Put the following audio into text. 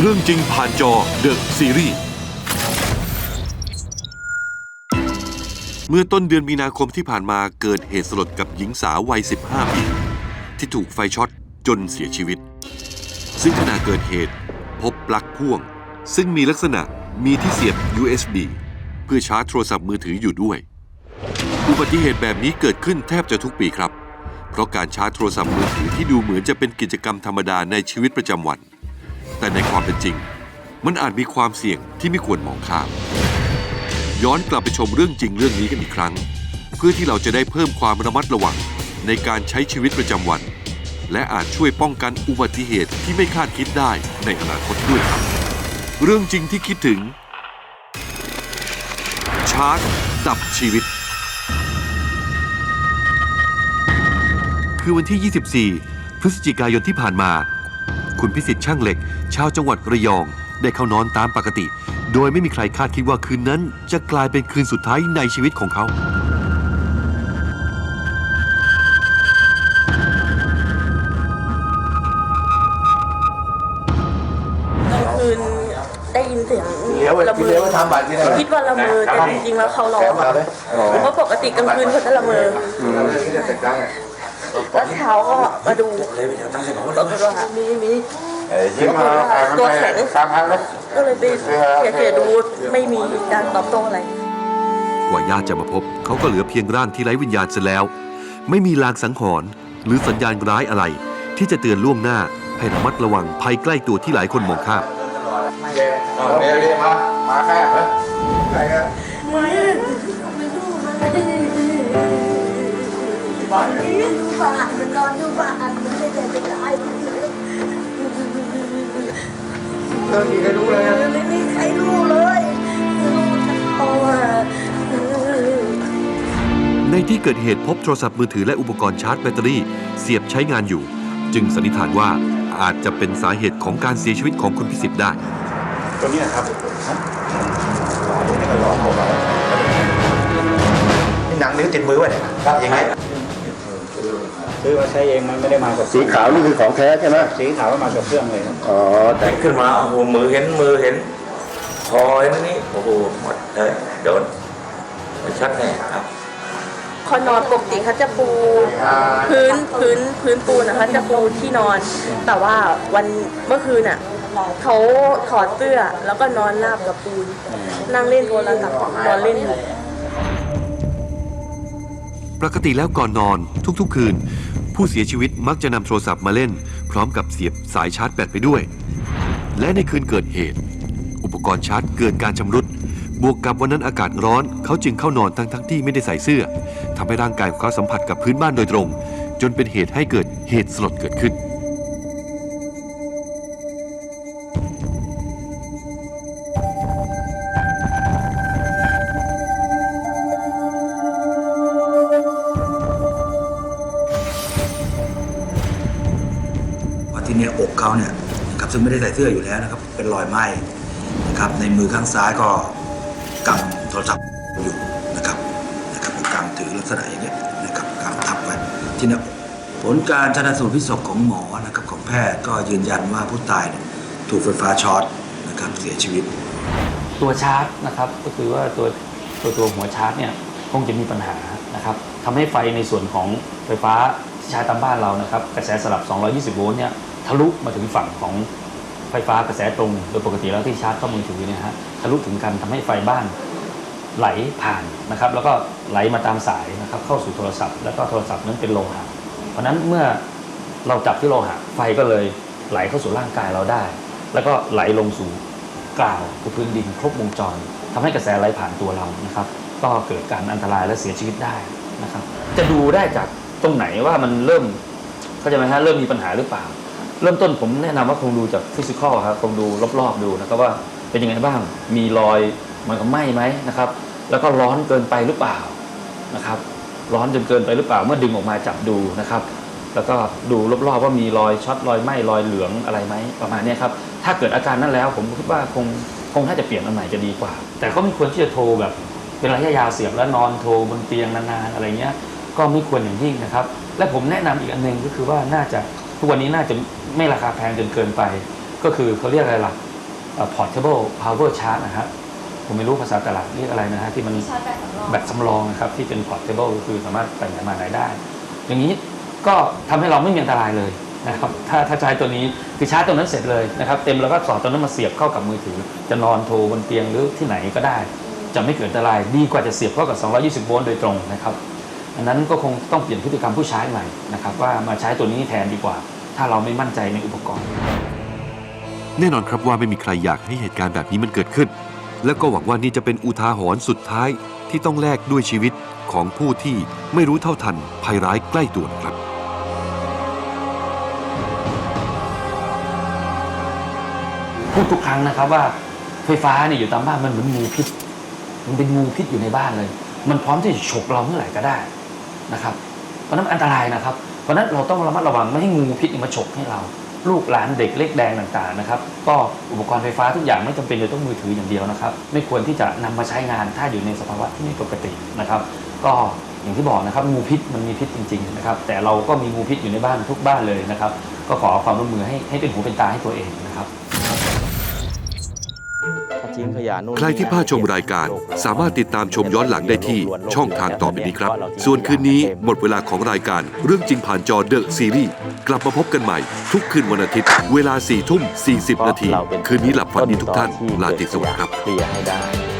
เรื่องจริงผ่านจอเดอะซีรีส์เมื่อต้นเดือนมีนาคมที่ผ่านมาเกิดเหตุสลดกับหญิงสาววัย 15 ปี ที่ถูกไฟช็อตจนเสียชีวิต ซึ่งขณะเกิดเหตุพบปลั๊กพ่วง ซึ่งมีลักษณะมีที่เสียบ USB เพื่อชาร์จโทรศัพท์มือถืออยู่ด้วย อุบัติเหตุแบบนี้เกิดขึ้นแทบจะทุกปีครับ เพราะการชาร์จโทรศัพท์มือถือที่ดูเหมือนจะเป็นกิจกรรมธรรมดาในชีวิตประจำวัน แต่ในความเป็นจริง มันอาจมีความเสี่ยงที่ไม่ควรมองข้าม ย้อนกลับไปชมเรื่องจริงเรื่องนี้กันอีกครั้ง เพื่อที่เราจะได้เพิ่มความระมัดระวังในการใช้ชีวิตประจำวัน และอาจช่วยป้องกันอุบัติเหตุที่ไม่คาดคิดได้ในอนาคตด้วยครับ เรื่องจริงที่คิดถึงชาร์จดับชีวิต คือวันที่ 24 พฤศจิกายนที่ผ่านมา คุณพิสิทธิ์ช่างเหล็ก ชาวจังหวัดระยอง ได้เข้านอนตามปกติ โดยไม่มีใครคาดคิดว่าคืนนั้น จะกลายเป็นคืนสุดท้ายในชีวิตของเขากลางคืนได้ยินเสียงเดี๋ยวระกินเมเดี๋ยวอทำบัตรที่ไหนคิดว่าละเมอแต่จริงๆแล้วเขาร้องอะเพราะปกติกลางคืนเขาจะละเมอ แล้วเช้าก็มาดูปรากฏว่ามีมียิ้มมาตัวแข็งสามพันแล้วก็เลยไปเกลี่ยๆดูไม่มีการตอบโต้อะไรกว่าญาติจะมาพบ เขาก็เหลือเพียงร่างที่ไร้วิญญาณเสียแล้ว ไม่มีลางสังหรณ์หรือสัญญาณร้ายอะไร ที่จะเตือนล่วงหน้าให้ระมัดระวังภัยใกล้ตัวที่หลายคนมองข้ามเดี๋ยวเดี๋ยวมา มาแค่เหร อใครกันบ้านมันนอนอยู่บ้านมันไม่ได้ไปตายเริ่มมีใครรู้เลยนะไม่มีใครรู้เลยรู้แต่เขาว่าในที่เกิดเหตุพบโทรศัพท์มือถือและอุปกรณ์ชาร์จแบตเตอรี่ เสียบใช้งานอยู่ จึงสันนิษฐานว่าอาจจะเป็นสาเหตุของการเสียชีวิตของคุณพิสิทธิ์ได้ ตัวนี้ครับนี่หนังนิ้วติดมือวะเนี่ยยังไง ซื้อมาใช้เองมันไม่ได้มากับสีขาวนี่คือของแท้ใช่ไหมสีขาวมากับเครื่องเลยครับอ๋อแต่แต่งขึ้นมาโอ้โหมือเห็นมือเห็นคอเห็นนี่โอ้โหหมดเลยโดนชัดแน่ครับเขานอนปกติเขาจะปูพื้นพื้นพื้นปูนนะคะจะปูที่นอน แต่ว่าวันเมื่อคืนอะเขาถอดเสื้อแล้วก็นอนราบกับปูน นั่งเล่นโทรศัพท์นอนเล่นอยู่ ปกติแล้วก่อนนอนทุกๆ คืน ผู้เสียชีวิตมักจะนำโทรศัพท์มาเล่น พร้อมกับเสียบสายชาร์จแบตไปด้วย และในคืนเกิดเหตุ อุปกรณ์ชาร์จเกิดการชำรุด บวกกับวันนั้นอากาศร้อน เขาจึงเข้านอนทั้งๆที่ไม่ได้ใส่เสื้อทำให้ร่างกายของเขาสัมผัสกับพื้นบ้านโดยตรง จนเป็นเหตุให้เกิดเหตุสลดเกิดขึ้น ที่เนี่ยอกเขาเนี่ยนะครับซึ่งไม่ได้ใส่เสื้ออยู่แล้วนะครับ เป็นรอยไหม้นะครับ ในมือข้างซ้ายก็กำโทรศัพท์อยู่นะครับนะครับกำถือลักษณะอย่างเงี้ยนะครับกำทับไว้ที่หน้าอกผลการชันสูตรพลิกศพของหมอนะครับของแพทย์ก็ยืนยันว่าผู้ตายเนี่ยถูกไฟฟ้าช็อตนะครับเสียชีวิต ตัวชาร์จนะครับก็คือว่าตัวตัวตัวหัวชาร์จเนี่ยคงจะมีปัญหานะครับทำให้ไฟในส่วนของไฟฟ้าที่ใช้ตามบ้านเรานะครับกระแสสลับ 220 โวลต์เนี่ย ทะลุมาถึงฝั่งของไฟฟ้ากระแสตรง โดยปกติแล้วที่ชาร์จเข้ามือถือเนี่ยฮะทะลุถึงกันทำให้ไฟบ้านไหลผ่านนะครับ แล้วก็ไหลมาตามสายนะครับ เข้าสู่โทรศัพท์ แล้วก็โทรศัพท์นั้นเป็นโลหะเพราะนั้นเมื่อเราจับที่โลหะไฟก็เลยไหลเข้าสู่ร่างกายเราได้ แล้วก็ไหลลงสู่กล่าวคือพื้นดินครบวงจรทำให้กระแสไหลผ่านตัวเรานะครับ ก็เกิดการอันตรายและเสียชีวิตได้นะครับ จะดูได้จากตรงไหนว่ามันเริ่มเข้าใจไหมฮะเริ่มมีปัญหาหรือเปล่า เริ่มต้นผมแนะนำว่าคงดูจากฟิสิกอลครับคงดูรอบๆดูนะครับว่าเป็นยังไงบ้าง มีรอยเหมันกับไหม้ไหมนะครับ แล้วก็ร้อนเกินไปหรือเปล่านะครับ ร้อนจนเกินไปหรือเปล่าเมื่อดึงออกมาจับดูนะครับ แล้วก็ดูรอบๆว่ามีรอยช็อตรอยไหม้รอยเหลืองอะไรไหมประมาณนี้ครับถ้าเกิดอาการนั้นแล้ว ผมคิดว่าคงคงถ้าจะเปลี่ยนอันใหม่จะดีกว่า แต่ก็ไม่ควรที่จะโทรแบบเป็นระยะยาวเสียบแล้วนอนโทรบนเตียงนานๆอะไรเงี้ยก็ไม่ควรอย่างยิ่งนะครับ และผมแนะนำอีกอันหนึงก็คือว่าน่าจะ ทุกวันนี้น่าจะไม่ราคาแพงจนเกินไป ก็คือเขาเรียกอะไรล่ะเอ่อ portable power charge นะฮะผมไม่รู้ภาษาตลาดเรียกอะไรนะฮะที่มันแบตสำรองนะครับที่เป็น portable ก็คือสามารถไปไหนมาไหนได้ อย่างนี้ก็ทำให้เราไม่มีอันตรายเลยนะครับถ้าถ้าใช้ตัวนี้คือชาร์จตัวนั้นเสร็จเลยนะครับ เต็มแล้วก็สอดตัวนั้นมาเสียบเข้ากับมือถือ จะนอนโทรบนเตียงหรือที่ไหนก็ได้ จะไม่เกิดอันตรายดีกว่าจะเสียบเข้ากับ 220 โวลต์โดยตรงนะครับอันนั้นก็คงต้องเปลี่ยนพฤติกรรมผู้ใช้ใหม่นะครับว่ามาใช้ตัวนี้แทนดีกว่า ถ้าเราไม่มั่นใจในอุปกรณ์ แน่นอนครับว่าไม่มีใครอยากให้เหตุการณ์แบบนี้มันเกิดขึ้น และก็หวังว่านี่จะเป็นอุทาหรณ์สุดท้ายที่ต้องแลกด้วยชีวิตของผู้ที่ไม่รู้เท่าทันภัยร้ายใกล้ตัวนะครับพูดทุกครั้งนะครับว่าไฟฟ้าเนี่ยอยู่ตามบ้านมันเหมือนงูพิษ มันเป็นงูพิษอยู่ในบ้านเลย มันพร้อมที่จะฉกเราเมื่อไหร่ก็ได้นะครับ เพราะฉะนั้นอันตรายนะครับ เพราะนั้นเราต้องระมัดระวังไม่ให้งูพิษมาฉกให้เรา ลูกหลานเด็กเล็กแดงต่างๆนะครับก็อุปกรณ์ไฟฟ้าทุกอย่างไม่จำเป็นจะต้องมือถืออย่างเดียวนะครับ ไม่ควรที่จะนำมาใช้งานถ้าอยู่ในสภาวะที่ไม่ปกตินะครับ ก็อย่างที่บอกนะครับงูพิษมันมีพิษจริงๆนะครับแต่เราก็มีงูพิษอยู่ในบ้านทุกบ้านเลยนะครับ ก็ขอความร่วมมือให้ให้เป็นหูเป็นตาให้ตัวเองนะครับ ใครที่พลาดชมรายการ สามารถติดตามชมย้อนหลังได้ที่ช่องทางต่อไปนี้ครับ ส่วนคืนนี้หมดเวลาของรายการเรื่องจริงผ่านจอเดอะซีรีส์กลับมาพบกันใหม่ ทุกคืนวันอาทิตย์ เวลา4ทุ่ม 40 นาที คืนนี้หลับฝันดีทุกท่าน ลาตรีสวัสดิ์ครับ